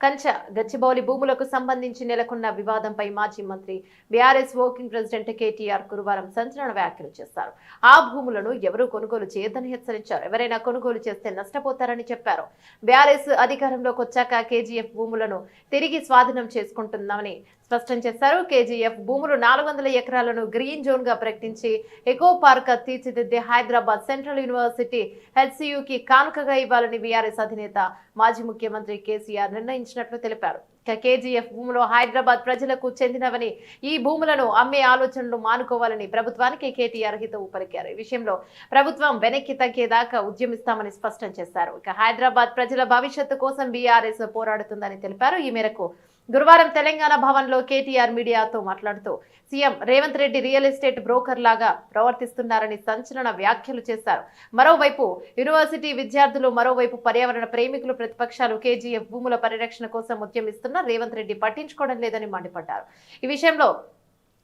కంచ గచ్చిబౌలి భూములకు సంబంధించి నెలకొన్న వివాదంపై మాజీ మంత్రి బీఆర్ఎస్ వర్కింగ్ ప్రెసిడెంట్ కేటీఆర్ గురువారం సంచలన వ్యాఖ్యలు చేశారు. ఆ భూములను ఎవరూ కొనుగోలు చేయొద్దని హెచ్చరించారు. ఎవరైనా కొనుగోలు చేస్తే నష్టపోతారని చెప్పారు. బీఆర్ఎస్ అధికారంలోకి వచ్చాక కేజీఎఫ్ భూములను తిరిగి స్వాధీనం చేసుకుంటున్నామని స్పష్టం చేశారు. కేజీఎఫ్ భూములు నాలుగు వందల ఎకరాలను గ్రీన్ జోన్గా ప్రకటించి ఎకో పార్క్ తీర్చిదిద్దే హైదరాబాద్ సెంట్రల్ యూనివర్సిటీ హెచ్సియుకి కానుకగా ఇవ్వాలని బీఆర్ఎస్ అధినేత మాజీ ముఖ్యమంత్రి కేసీఆర్ నిర్ణయించారు. నిర్ణయించినట్లు తెలిపారు. కేజీఎఫ్ భూములు హైదరాబాద్ ప్రజలకు చెందినవని ఈ భూములను అమ్మే ఆలోచనలు మానుకోవాలని ప్రభుత్వానికి కేటీఆర్ హితవు పలికారు. ఈ విషయంలో ప్రభుత్వం వెనక్కి తగ్గేదాకా ఉద్యమిస్తామని స్పష్టం చేశారు. ఇక హైదరాబాద్ ప్రజల భవిష్యత్తు కోసం బీఆర్ఎస్ పోరాడుతుందని తెలిపారు. ఈ మేరకు గురువారం తెలంగాణ భవన్లో కేటీఆర్ మీడియాతో మాట్లాడుతూ CM Revanth Reddy real estate broker లాగా ప్రవర్తిస్తున్నారని సంచలన వ్యాఖ్యలు చేశారు. మరోవైపు యూనివర్సిటీ విద్యార్థులు మరోవైపు పర్యావరణ ప్రేమికులు ప్రతిపక్షాలు కేజీఎఫ్ భూముల పరిరక్షణ కోసం ఉద్యమిస్తున్న రేవంత్ రెడ్డి పట్టించుకోవడం లేదని మండిపడ్డారు. ఈ విషయంలో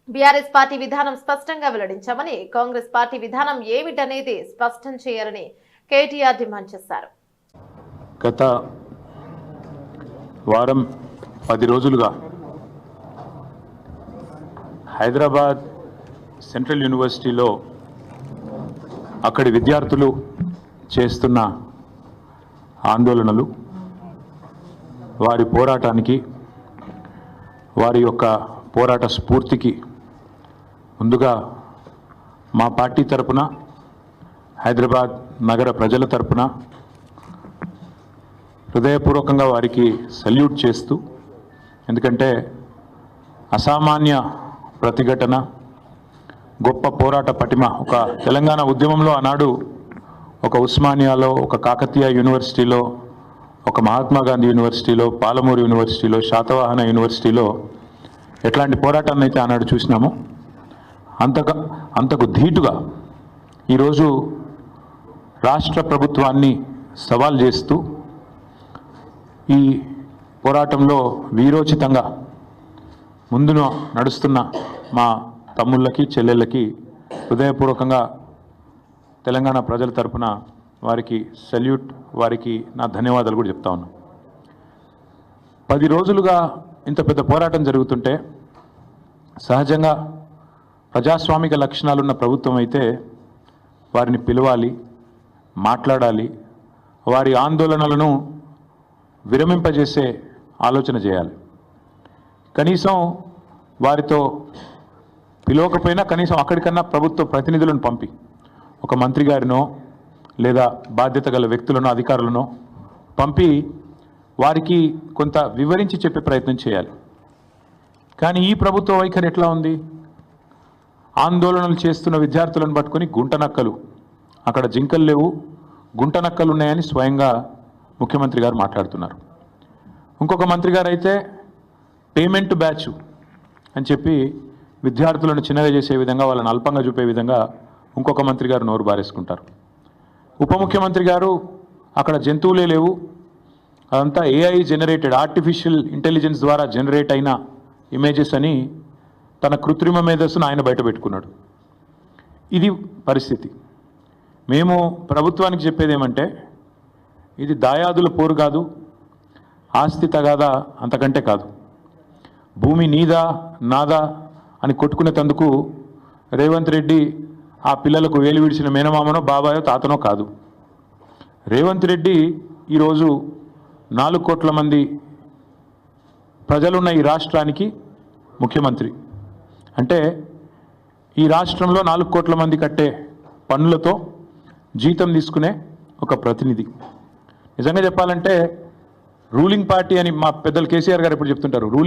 బీఆర్ఎస్ పార్టీ విధానం స్పష్టంగా వెల్లడించామని కాంగ్రెస్ పార్టీ విధానం ఏమిటనేది స్పష్టం చేయాలని కేటీఆర్ డిమాండ్ చేశారు. గత వారం పది రోజులుగా హైదరాబాద్ సెంట్రల్ యూనివర్సిటీలో అక్కడి విద్యార్థులు చేస్తున్న ఆందోళనలు వారి పోరాటానికి వారి యొక్క పోరాట స్ఫూర్తికి ముందుగా మా పార్టీ తరపున హైదరాబాద్ నగర ప్రజల తరపున హృదయపూర్వకంగా వారికి సల్యూట్ చేస్తూ ఎందుకంటే అసామాన్య ప్రతిఘటన గొప్ప పోరాట పటిమ ఒక తెలంగాణ ఉద్యమంలో ఆనాడు ఒక ఉస్మానియాలో ఒక కాకతీయ యూనివర్సిటీలో ఒక మహాత్మా గాంధీ యూనివర్సిటీలో పాలమూరు యూనివర్సిటీలో శాతవాహన యూనివర్సిటీలో ఎట్లాంటి పోరాటాన్ని అయితే ఆనాడు చూసినామో అంతగా అంతకు ధీటుగా ఈరోజు రాష్ట్ర ప్రభుత్వాన్ని సవాల్ చేస్తూ ఈ పోరాటంలో వీరోచితంగా ముందున నడుస్తున్న మా తమ్ముళ్ళకి చెల్లెళ్ళకి హృదయపూర్వకంగా తెలంగాణ ప్రజల తరపున వారికి సెల్యూట్ వారికి నా ధన్యవాదాలు కూడా చెప్తా ఉన్నా. పది రోజులుగా ఇంత పెద్ద పోరాటం జరుగుతుంటే సహజంగా ప్రజాస్వామిక లక్షణాలున్న ప్రభుత్వం అయితే వారిని పిలవాలి మాట్లాడాలి వారి ఆందోళనలను విరమింపజేసే ఆలోచన చేయాలి. కనీసం వారితో పిలవకపోయినా కనీసం అక్కడికన్నా ప్రభుత్వ ప్రతినిధులను పంపి. ఒక మంత్రి గారినో లేదా బాధ్యత గల వ్యక్తులను అధికారులను పంపి వారికి కొంత వివరించి చెప్పే ప్రయత్నం చేయాలి. కానీ ఈ ప్రభుత్వ వైఖరి ఎట్లా ఉంది? ఆందోళనలు చేస్తున్న విద్యార్థులను పట్టుకొని గుంటనక్కలు అక్కడ జింకలు లేవు. గుంటనక్కలు ఉన్నాయని స్వయంగా ముఖ్యమంత్రి గారు మాట్లాడుతున్నారు. ఇంకొక మంత్రి గారు అయితే పేమెంట్ బ్యాచ్ అని చెప్పి విద్యార్థులను చిన్నగా చేసే విధంగా వాళ్ళని అల్పంగా చూపే విధంగా ఇంకొక మంత్రి గారు నోరు బారేసుకుంటారు. ఉప ముఖ్యమంత్రి గారు అక్కడ జంతువులే లేవు. అదంతా ఏఐ జనరేటెడ్ ఆర్టిఫిషియల్ ఇంటెలిజెన్స్ ద్వారా జనరేట్ అయిన ఇమేజెస్ అని తన కృత్రిమ మేధస్సును ఆయన బయటపెట్టుకున్నాడు ఇది పరిస్థితి. మేము ప్రభుత్వానికి చెప్పేది ఏమంటే ఇది దాయాదుల పోరు కాదు. ఆస్తి తగాదా అంతకంటే కాదు. భూమి నీదా నాదా అని కొట్టుకునేటందుకు రేవంత్ రెడ్డి ఆ పిల్లలకు వేలు విడిచిన మేనమామనో బాబాయో తాతనో కాదు. రేవంత్ రెడ్డి ఈరోజు నాలుగు కోట్ల మంది ప్రజలున్న ఈ రాష్ట్రానికి ముఖ్యమంత్రి. అంటే ఈ రాష్ట్రంలో నాలుగు కోట్ల మంది కట్టే పన్నులతో జీతం తీసుకునే ఒక ప్రతినిధి. నిజంగా చెప్పాలంటే రూలింగ్ పార్టీ అని మా పెద్దలు కేసీఆర్ గారు ఇప్పుడు చెప్తుంటారు? రూలింగ్